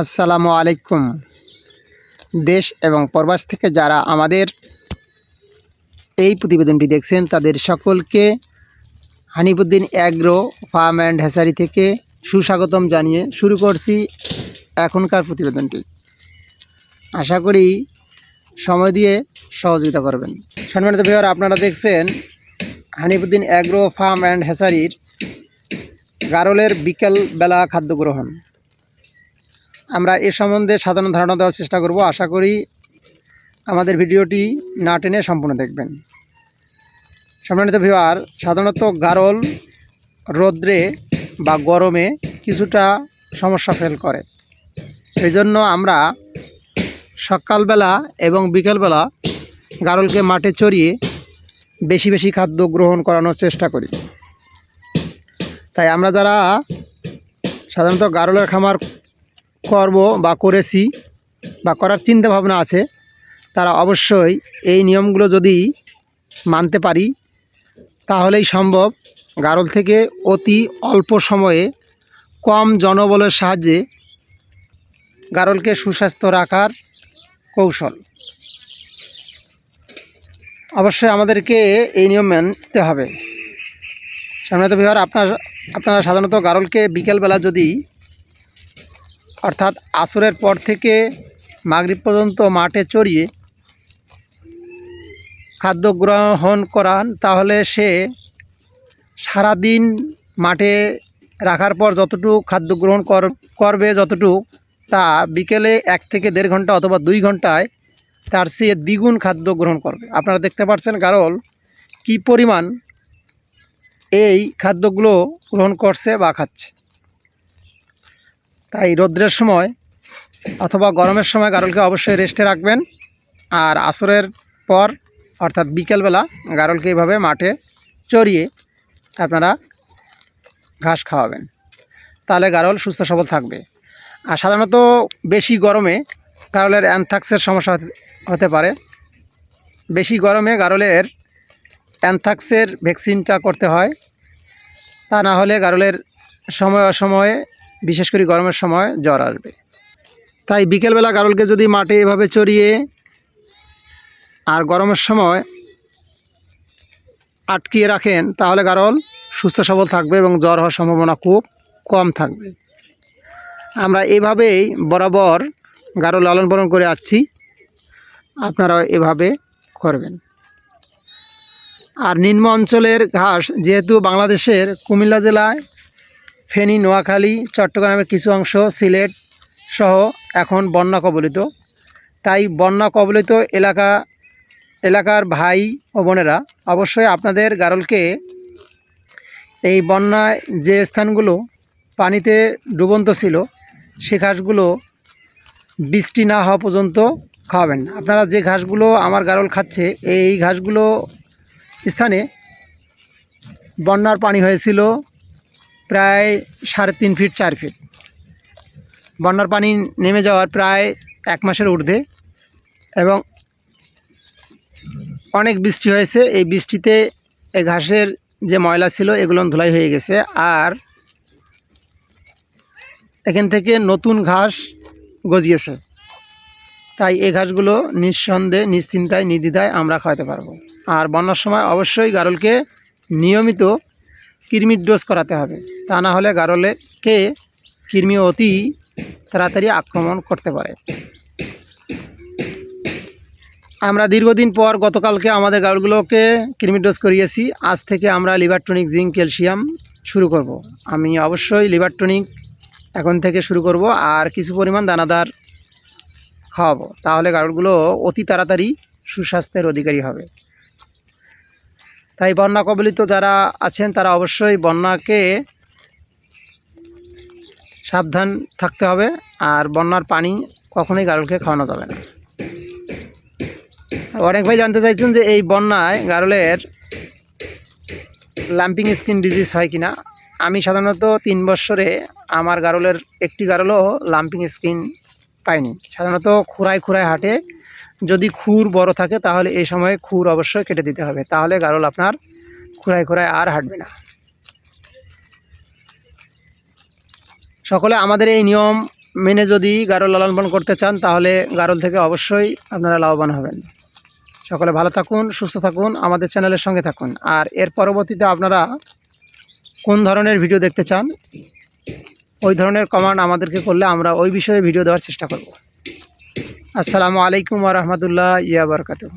আসসালামু আলাইকুম। দেশ এবং প্রবাস থেকে যারা আমাদের এই প্রতিবেদনটি দেখছেন, তাদের সকলকে Hanifuddin agro farm and hatchery থেকে সুস্বাগতম জানিয়ে শুরু করছি এখনকার প্রতিবেদনটি। আশা করি সময় দিয়ে সহযোগিতা করবেন। সম্মানিত ভিওর আপনারা দেখছেন হানিফুদ্দিন অ্যাগ্রো ফার্ম অ্যান্ড হ্যাসারির গারলের বিকেল বেলা খাদ্য গ্রহণ আমরা এ সম্বন্ধে সাধারণ ধারণা দেওয়ার চেষ্টা করব। আশা করি আমাদের ভিডিওটি না টেনে সম্পূর্ণ দেখবেন। সম্মানিত ভিওয়ার সাধারণত গারল রোদ্রে বা গরমে কিছুটা সমস্যা ফেল করে। এই জন্য আমরা সকালবেলা এবং বিকেলবেলা গারলকে মাঠে চড়িয়ে বেশি বেশি খাদ্য গ্রহণ করানোর চেষ্টা করি। তাই আমরা যারা সাধারণত গারলের খামার করব বা করেছি বা করার চিন্তা ভাবনা আছে, তারা অবশ্যই এই নিয়মগুলো যদি মানতে পারি, তাহলেই সম্ভব। গারল থেকে অতি অল্প সময়ে কম জনবলের সাহায্যে গারলকে সুস্বাস্থ্য রাখার কৌশল। অবশ্যই আমাদেরকে এই নিয়ম মানতে হবে। সামনে তো বিহার আপনার, আপনারা সাধারণত গারলকে বিকেলবেলা যদি অর্থাৎ আসরের পর থেকে মাগরিব পর্যন্ত মাঠে চড়িয়ে খাদ্য গ্রহণ করান, তাহলে সে সারাদিন মাঠে রাখার পর যতটুকু খাদ্য গ্রহণ কর- করবে যতটুকু, তা বিকেলে এক থেকে দেড় ঘণ্টা অথবা দুই ঘন্টায় তার চেয়ে দ্বিগুণ খাদ্য গ্রহণ করবে। আপনারা দেখতে পাচ্ছেন গারল কি পরিমাণ এই খাদ্যগুলো গ্রহণ করছে বা খাচ্ছে। তাই রৌদ্রের সময় অথবা গরমের সময় গারলকে অবশ্যই রেস্টে রাখবেন। আর আসরের পর, অর্থাৎ বিকেলবেলা, গারলকে এইভাবে মাঠে চড়িয়ে আপনারা ঘাস খাওয়াবেন। তাহলে গারল সুস্থ সবল থাকবে। আর সাধারণত বেশি গরমে গারলের অ্যানথ্রাক্সের সমস্যা হতে- পারে। বেশি গরমে গারলের অ্যানথ্রাক্সের ভ্যাকসিনটা করতে হয়। তা না হলে গারলের সময় অসময়ে বিশেষ করে গরমের সময় জ্বর আসবে। তাই বিকেলবেলা গারলকে যদি মাঠে এভাবে চড়িয়ে আর গরমের সময় আটকিয়ে রাখেন, তাহলে গারল সুস্থ সবল থাকবে এবং জ্বর হওয়ার সম্ভাবনা খুব কম থাকবে। আমরা এভাবেই বরাবর গারল লালন পালন করে আসছি। আপনারাও এভাবে করবেন। আর নিম্ন অঞ্চলের ঘাস, যেহেতু বাংলাদেশের কুমিল্লা জেলায় ফেনী, নোয়াখালী, চট্টগ্রামের কিছু অংশ সিলেট সহ এখন বন্যা কবলিত। তাই বন্যা কবলিত এলাকা, এলাকার ভাই ও বোনেরা, অবশ্যই আপনাদের গারলকে এই বন্যায় যে স্থানগুলো পানিতে ডুবন্ত ছিল, সে ঘাসগুলো বৃষ্টি না হওয়া পর্যন্ত খাওয়াবেন আপনারা যে ঘাসগুলো আমার গারল খাচ্ছে, এই ঘাসগুলো স্থানে বন্যার পানি হয়েছিল প্রায় সাড়ে তিন ফিট চার ফিট বন্যার পানি নেমে যাওয়ার প্রায় এক মাসের ঊর্ধ্বে এবং অনেক বৃষ্টি হয়েছে। এই বৃষ্টিতে এই ঘাসের যে ময়লা ছিল, এগুলো ধুলাই হয়ে গেছে। আর এখান থেকে নতুন ঘাস গজিয়েছে। তাই এই ঘাসগুলো নিঃসন্দেহে, নিশ্চিন্তায়, নির্দ্বিধায় আমরা খাওয়াতে পারব। আর বন্যার সময় অবশ্যই গারলকে নিয়মিত কৃমির ডোজ করাতে হবে। তা না হলে গারলেকে কৃমি অতি তাড়াতাড়ি আক্রমণ করতে পারে। আমরা দীর্ঘদিন পর গতকালকে আমাদের গারলগুলোকে কৃমির ডোজ করিয়েছি। আজ থেকে আমরা লিভারটনিক, জিঙ্ক, ক্যালসিয়াম শুরু করব। আমি অবশ্যই লিভারটনিক এখন থেকে শুরু করব আর কিছু পরিমাণ দানাদার খাওয়াবো। তাহলে গারলগুলো অতি তাড়াতাড়ি সুস্বাস্থ্যের অধিকারী হবে। তাই বন্যা কবলিত যারা আছেন, তারা অবশ্যই বন্যাকে সাবধান থাকতে হবে। আর বন্যার পানি কখনোই গারলকে খাওয়ানো যাবে না। অনেক ভাই জানতে চাইছেন যে এই বন্যায় গারলের লাম্পিং স্কিন ডিজিজ হয় কিনা? আমি সাধারণত তিন বছরে আমার গারলের একটি গারলও লাম্পিং স্কিন পাইনি। সাধারণত খুঁড়ায় খুঁড়ায় হাঁটে যদি খুর বড় থাকে, তাহলে এই সময় খুর অবশ্যই কেটে দিতে হবে। তাহলে গারল আপনার খুঁড়ায় খুঁড়ায় আর হাঁটবে না। সকলে আমাদের এই নিয়ম মেনে যদি গারল লালন পালন করতে চান, তাহলে গারল থেকে অবশ্যই আপনারা লাভবান হবেন। সকলে ভালো থাকুন, সুস্থ থাকুন, আমাদের চ্যানেলের সঙ্গে থাকুন। আর এর পরবর্তীতে আপনারা কোন ধরনের ভিডিও দেখতে চান, ওই ধরনের কমান্ড আমাদেরকে করলে আমরা ওই বিষয়ে ভিডিও দেওয়ার চেষ্টা করব। আসসালামু আলাইকুম রাহমাতুল্লাহ ইয়া বারকাতুহু।